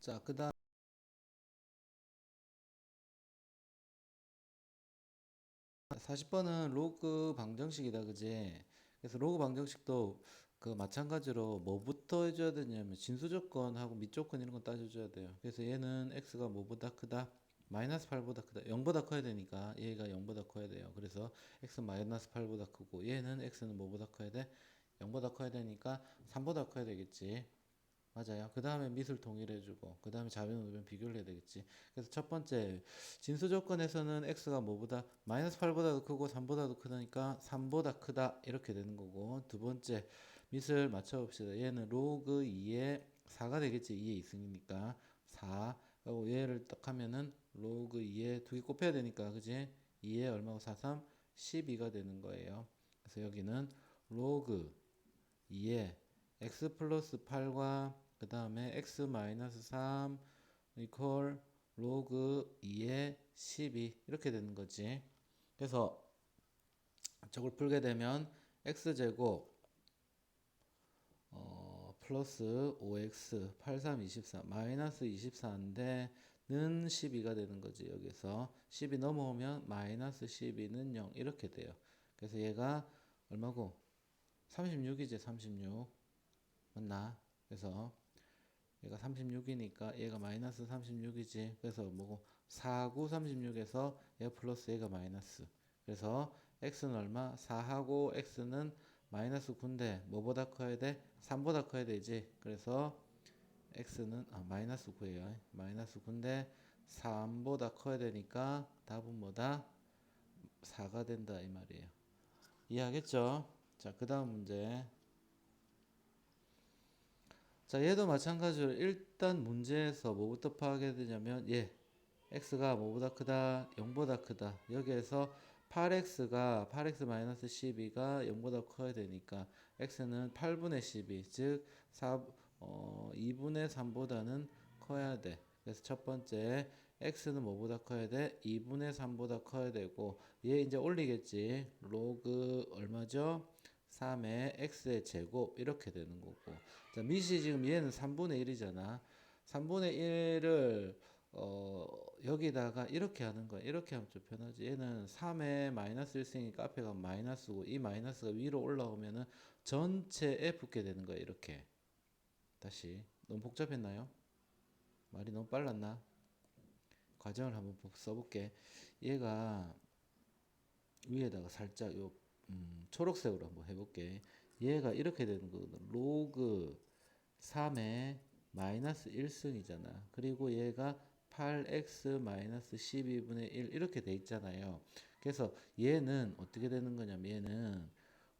자, 그 다음 40번은 로그 방정식이다, 그지? 그래서 로그 방정식도 그 마찬가지로 뭐부터 해줘야 되냐면 진수 조건하고 밑 조건 이런 거 따져줘야 돼요. 그래서 얘는 x가 뭐보다 크다? 마이너스 8보다 크다. 0보다 커야 되니까 얘가 0보다 커야 돼요. 그래서 x 마이너스 8보다 크고 얘는 x는 뭐보다 커야 돼? 0보다 커야 되니까 3보다 커야 되겠지. 맞아요. 그 다음에 밑을 동일해주고, 그 다음에 좌변 우변 비교를 해야 되겠지. 그래서 첫 번째 진수 조건에서는 x가 뭐보다 마이너스 8보다도 크고 3보다도 크다니까 3보다 크다 이렇게 되는 거고 두 번째 밑을 맞춰봅시다. 얘는 로그 2에 4가 되겠지. 2에 있으니까 4 그리고 얘를 딱 하면은 로그 2에 두 개 곱해야 되니까 그지? 2에 얼마고 4, 3, 12가 되는 거예요. 그래서 여기는 로그 2에 x 플러스 8과 그 다음에 x 마이너스 3 이퀄 로그 2의 12 이렇게 되는 거지. 그래서 저걸 풀게 되면 x 제곱 어, 플러스 5x 83 24 마이너스 24인데 는 12가 되는 거지 여기서 10이 넘어오면 마이너스 12는 0 이렇게 돼요. 그래서 얘가 얼마고 36이지 36 맞나? 그래서 얘가 36이니까 얘가 마이너스 36이지. 그래서 뭐고 4구 36에서 얘 플러스 얘가 마이너스. 그래서 x는 얼마? 4하고 x는 마이너스 9인데 뭐보다 커야 돼? 3보다 커야 되지. 그래서 x는 아 마이너스 9예요. 마이너스 9인데 3보다 커야 되니까 답은 뭐다? 4가 된다 이 말이에요. 이해하겠죠? 자, 그 다음 문제. 자, 얘도 마찬가지로 일단 문제에서 뭐부터 파악해야 되냐면 얘 x가 뭐보다 크다? 0보다 크다. 여기에서 8x가 8x 마이너스 12가 0보다 커야 되니까 x는 8분의 12, 즉 4, 어, 2분의 3보다는 커야 돼. 그래서 첫 번째 x는 뭐보다 커야 돼? 2분의 3보다 커야 되고 얘 이제 올리겠지. 로그 얼마죠? 3의 x의 제곱 이렇게 되는 거고. 자 밑이 지금 얘는 3분의 1이잖아. 3분의 1을 어 여기다가 이렇게 하는 거야. 이렇게 하면 좀 편하지. 얘는 3의 마이너스 1승이니까 앞에 가 마이너스고 이 마이너스가 위로 올라오면은 전체에 붙게 되는 거야 이렇게. 다시. 너무 복잡했나요? 말이 너무 빨랐나? 과정을 한번 복- 써볼게. 얘가 위에다가 살짝 요 음, 초록색으로 한번 해볼게. 얘가 이렇게 되는 거거든. 로그 3의 마이너스 1승이잖아. 그리고 얘가 8x 마이너스 12분의 1 이렇게 돼 있잖아요. 그래서 얘는 어떻게 되는 거냐면 얘는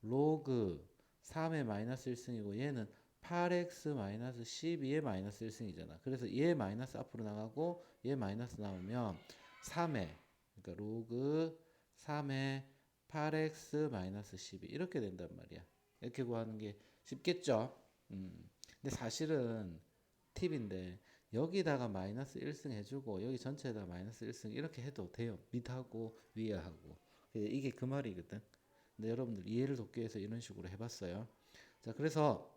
로그 3의 마이너스 1승이고 얘는 8x 마이너스 12의 마이너스 1승이잖아. 그래서 얘 마이너스 앞으로 나가고 얘 마이너스 나오면 3의 그러니까 로그 3의 8x 마이너스 12 이렇게 된단 말이야. 이렇게 구하는 게 쉽겠죠? 음. 근데 사실은 팁인데 여기다가 마이너스 1승 해주고 여기 전체에다 마이너스 1승 이렇게 해도 돼요. 밑하고 위에 하고 이게 그 말이거든. 근데 여러분들 이해를 돕기 위해서 이런 식으로 해봤어요. 자, 그래서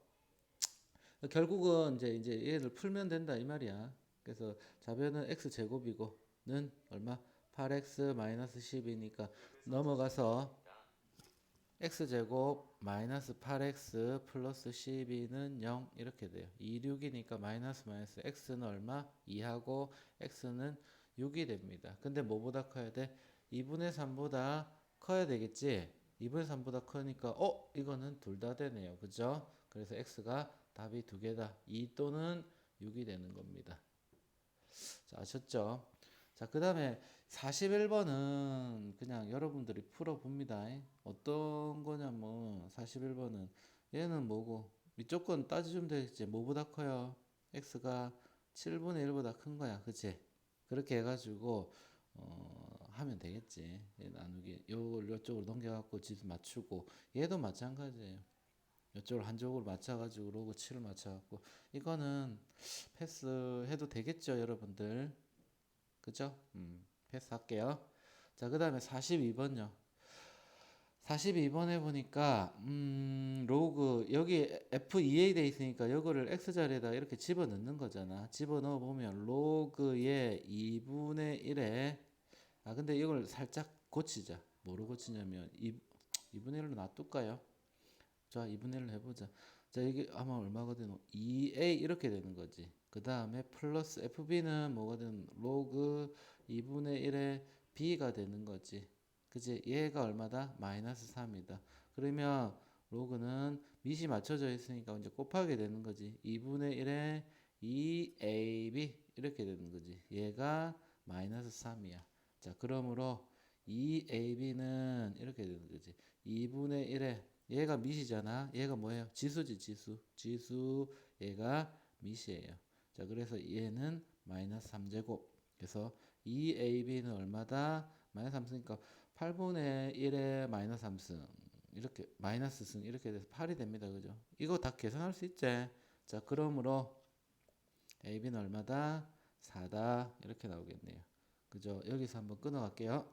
결국은 이제 이제 얘를 풀면 된다 이 말이야. 그래서 좌변은 x 제곱이고는 얼마? 8x 마이너스 10이니까 넘어가서 x 제곱 마이너스 8x 플러스 12는 0 이렇게 돼요. 2, 6이니까 마이너스 마이너스 x는 얼마? 2하고 x는 6이 됩니다. 근데 뭐보다 커야 돼? 2분의 3보다 커야 되겠지? 2분의 3보다 크니까 어? 이거는 둘 다 되네요. 그죠? 그래서 x가 답이 두 개다. 2 또는 6이 되는 겁니다. 자, 아셨죠? 자, 그 다음에 41번은 그냥 여러분들이 풀어봅니다. 어떤 거냐면 41번은 얘는 뭐고 위조건 따지면 되겠지. 뭐보다 커요? x가 7분의 1보다 큰 거야. 그치? 그렇게 해가지고 어, 하면 되겠지. 얘 나누기. 요걸 요쪽으로 넘겨갖고 지수 맞추고 얘도 마찬가지예요. 이쪽을 한쪽으로 맞춰가지고 로그 7을 맞춰갖고 이거는 패스해도 되겠죠 여러분들 그죠? 음, 패스할게요 자 그 다음에 42번요 42번에 보니까 음 로그 여기 F2A 돼 있으니까 이거를 X자리에다 이렇게 집어넣는 거잖아. 집어넣어 보면 로그의 2분의 1에 아 근데 이걸 살짝 고치자. 뭐로 고치냐면 2, 2분의 1로 놔둘까요? 자 2분의 1로 해보자. 자 이게 아마 얼마거든? 2A 이렇게 되는 거지. 그 다음에 플러스 FB는 뭐거든? 로그 2분의 1에 B가 되는 거지. 그지? 얘가 얼마다? 마이너스 3이다. 그러면 로그는 밑이 맞춰져 있으니까 이제 곱하게 되는 거지. 2분의 1에 2AB 이렇게 되는 거지. 얘가 마이너스 3이야. 자, 그러므로 2AB는 이렇게 되는 거지. 2분의 1에 얘가 밑이잖아. 얘가 뭐예요? 지수지, 지수. 지수 얘가 밑이에요. 자, 그래서 얘는 마이너스 3제곱. 그래서 2AB는 얼마다? 마이너스 3쓰니까 8분의 1에 마이너스 3승. 이렇게 마이너스 승 이렇게 돼서 8이 됩니다. 그죠? 이거 다 계산할 수 있지? 자 그러므로 AB는 얼마다? 4다. 이렇게 나오겠네요. 그죠? 여기서 한번 끊어 갈게요